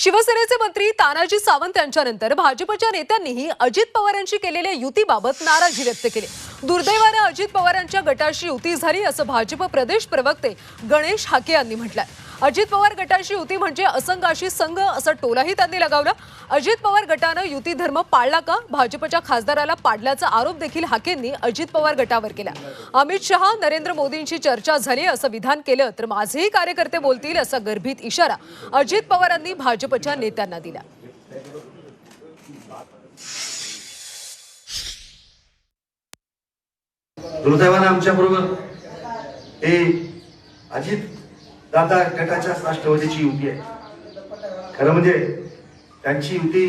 शिवसेनेचे मंत्री तानाजी सावंत यांच्यानंतर भाजपच्या नेत्यांनीही अजित पवार यांची केलेल्या युतीबाबत नाराजी व्यक्त केली. दुर्दैवानं अजित पवारांच्या गटाशी युती झाली असं भाजप प्रदेश प्रवक्ते गणेश हाके यांनी म्हटलंय. अजित पवार गटाशी युती म्हणजे असंघाशी संघ असा टोलाही त्यांनी लगावला. अजित पवार गटानं युती धर्म पाळला का? भाजपच्या खासदाराला पाडल्याचा आरोप देखील हाकेंनी अजित पवार गटावर केला. अमित शहा नरेंद्र मोदींशी चर्चा झाली असं विधान केलं तर माझेही कार्यकर्ते बोलतील असा गर्भित इशारा अजित पवारांनी भाजपच्या नेत्यांना दिला. दुर्दैवानं आमच्या बरोबर हे अजित दादा गटाच्या राष्ट्रवादीची युती आहे. खरं म्हणजे त्यांची युती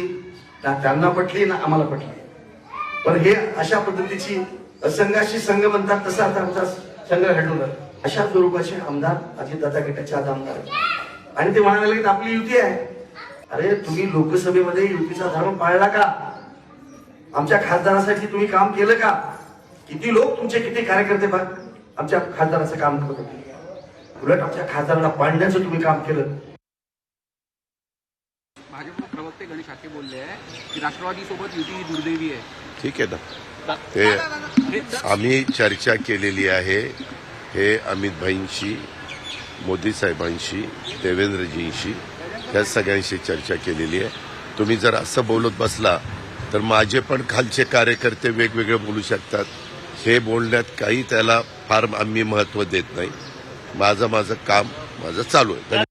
ना त्यांना पटली ना आम्हाला पटली. पण हे अशा पद्धतीची असंघाशी संघ म्हणतात तसा आता आमचा संघ घडवला अशा स्वरूपाचे आमदार अजितदादा गटाचे आज आमदार आणि ते म्हणायला लागले की आपली युती आहे. अरे तुम्ही लोकसभेमध्ये युतीचा धर्म पाळला का? आमच्या खासदारासाठी तुम्ही काम केलं का? किती लोक तुमचे किती कार्यकर्ते बघ आमच्या खासदाराचं काम करत होते. उलट आमच्या खासदाराला पाडण्याचं तुम्ही काम केलं. भाजप प्रवक्ते गणेश हाके बोलले आहे की राष्ट्रवादी सोबत युती ही दुर्दैवी आहे. ठीक आहे ना ते आम्ही चर्चा केलेली आहे हे अमित भाईंशी मोदी साहेबांशी देवेंद्रजींशी या सगळ्यांशी चर्चा केलेली आहे. तुम्ही जर असं बोलत बसला तर माझे पण खालचे कार्यकर्ते वेगवेगळे बोलू शकतात. हे बोलण्यात काही त्याला फार आम्ही महत्त्व देत नाही. माझं माझं काम माझं चालू आहे.